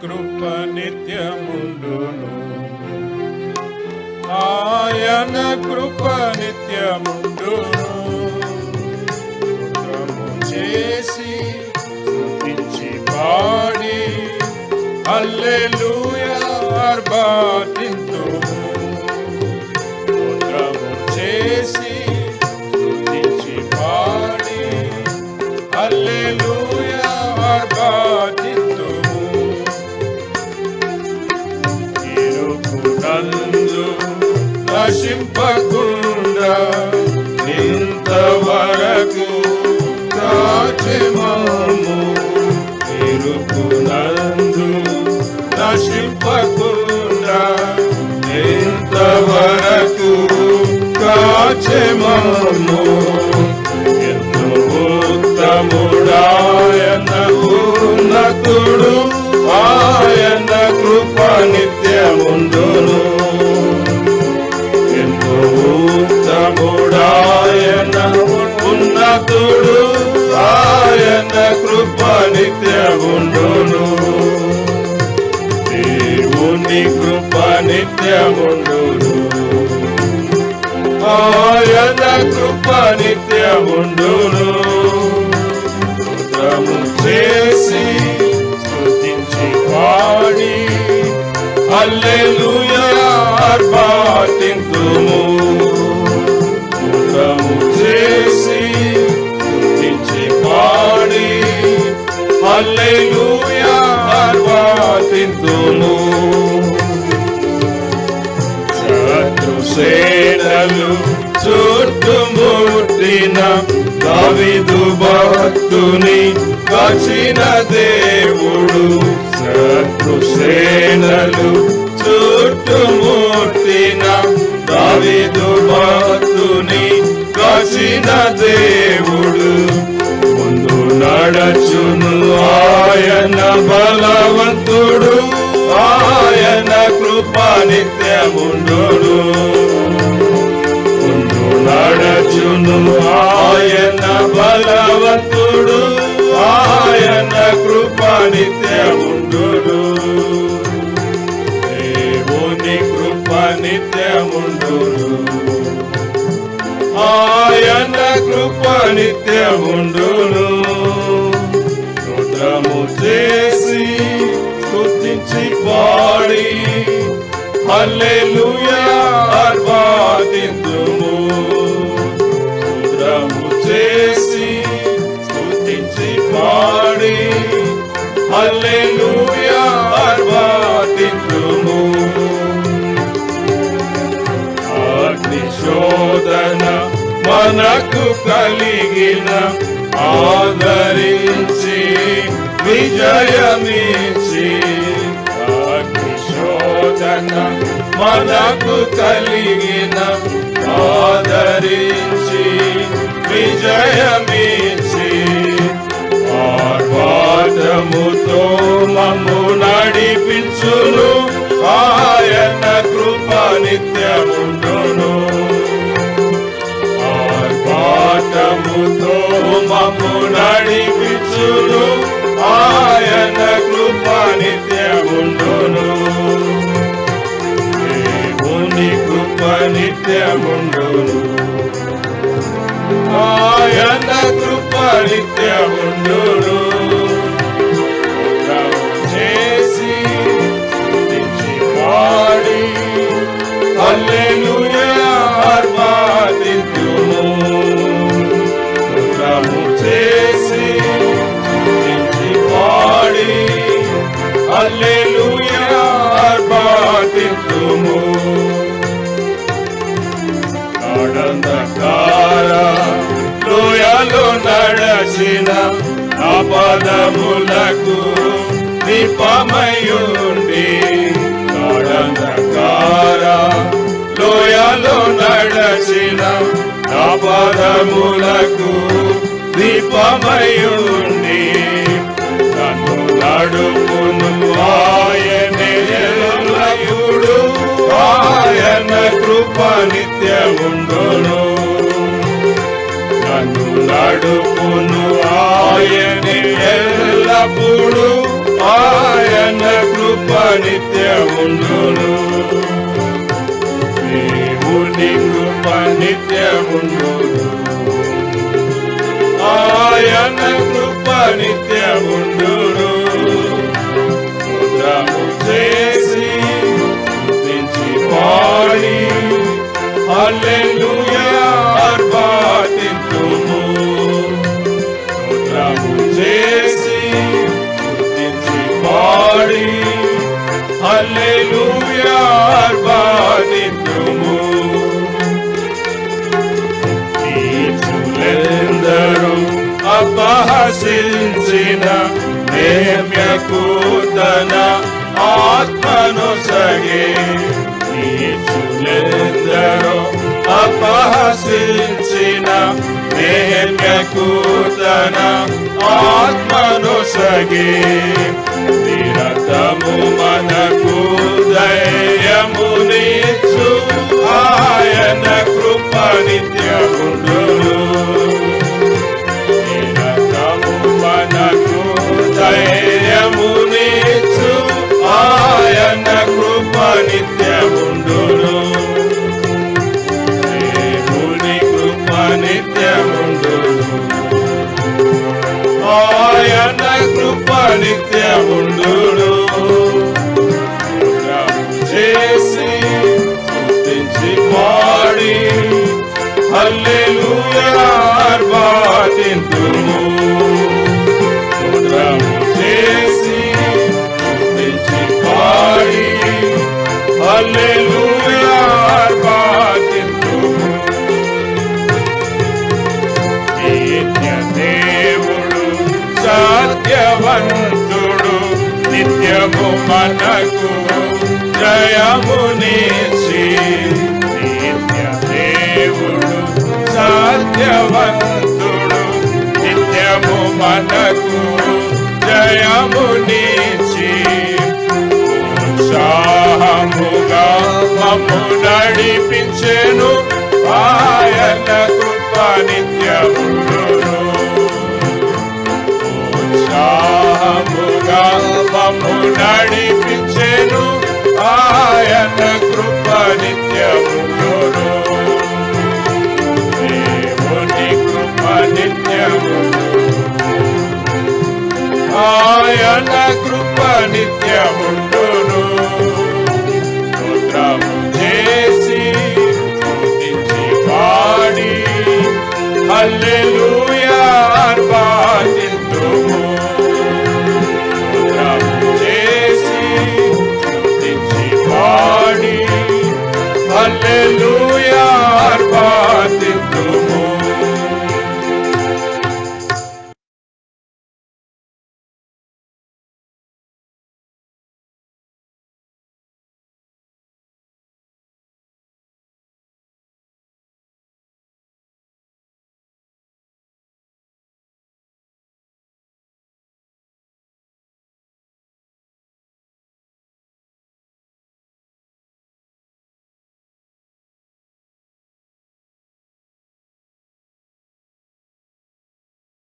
కృప నిత్యముండును ఆయన కృప నిత్యముండును స్తోత్రము చేసి స్తుతించి పాడి హల్లెలూయా అర్బాటింతు స్తోత్రము చేసి స్తుతించి పాడి హల్లెలూయా ఆర్భాటింతుము తప్పకుండా ఇంతవరకు దాచి మామ నిత్యముండును. ఆయన కృప నిత్యముండును. స్తోత్రము చేసి స్థుతించి పాడి అల్లెలుయా ఆర్భాటింతుము సేనలు చుట్టుముట్టిన దావిదు భక్తుని కాచిన దేవుడు శత్రు సేనలు చుట్టుముట్టిన దావిదు భక్తుని కాచిన దేవుడు. ముందు నడచును ఆయన బలవంతుడు ఆయన కృపా నిత్యముండు నడచును ఆయన బలవంతుడు ఆయన కృప నిత్యముండును దేవుని కృప నిత్యముండును ఆయన కృప నిత్యముండును రుద్రము చేసి స్థుతించి పాడి హల్లెలూయా అర్వాదిందుము ఆదరించి విజయమిచ్చి అగ్నిశోధన మనకు కలిగిన ఆదరించి విజయమించి ఆర్భాటముతో మమ్ము నడిపించును. ఆయన కృప నిత్య ఆర్భాటముతో మమ్ము నడిపించును. ఆయన కృప నిత్యముండును దేవుని కృప నిత్యముండును ఆయన కృప నిత్యముండును. ఆర్భాటింతుము ఆనందకార లోయలో నడచిన నా పదములకు దీపమయుండి ఆనందకార లోయలో నడచిన నా పదములకు దీపమయుండి నన్ను నడుపును కృప నిత్యముండును నన్ను నడుపును ఆయనే ఎల్లప్పుడు. ఆయన కృప నిత్యముండును దేవుని కృప నిత్యముండును ఆయన కృప నిత్యముండును స్తోత్రము చేసి పాడి. అపహసించిన నేమ్యకు ఆత్మను సగే నీచులెందరూ అపహసించిన నేమ్యకు తన ఆత్మను సగే నిరతము మనకు ధైర్యమునిచ్చు ఆయన కృప నిత్యముండును జయమునిచి నిత్య దేవుడు సత్యవంతుడు నిత్యము మనకు జయమునిచి ఉత్సాహముగా నిత్యముండును దేవుని కృప నిత్యముండును ఆయన కృప నిత్యముండును స్తోత్రము చేసి స్తుతించి పాడి. హల్లెలూయా.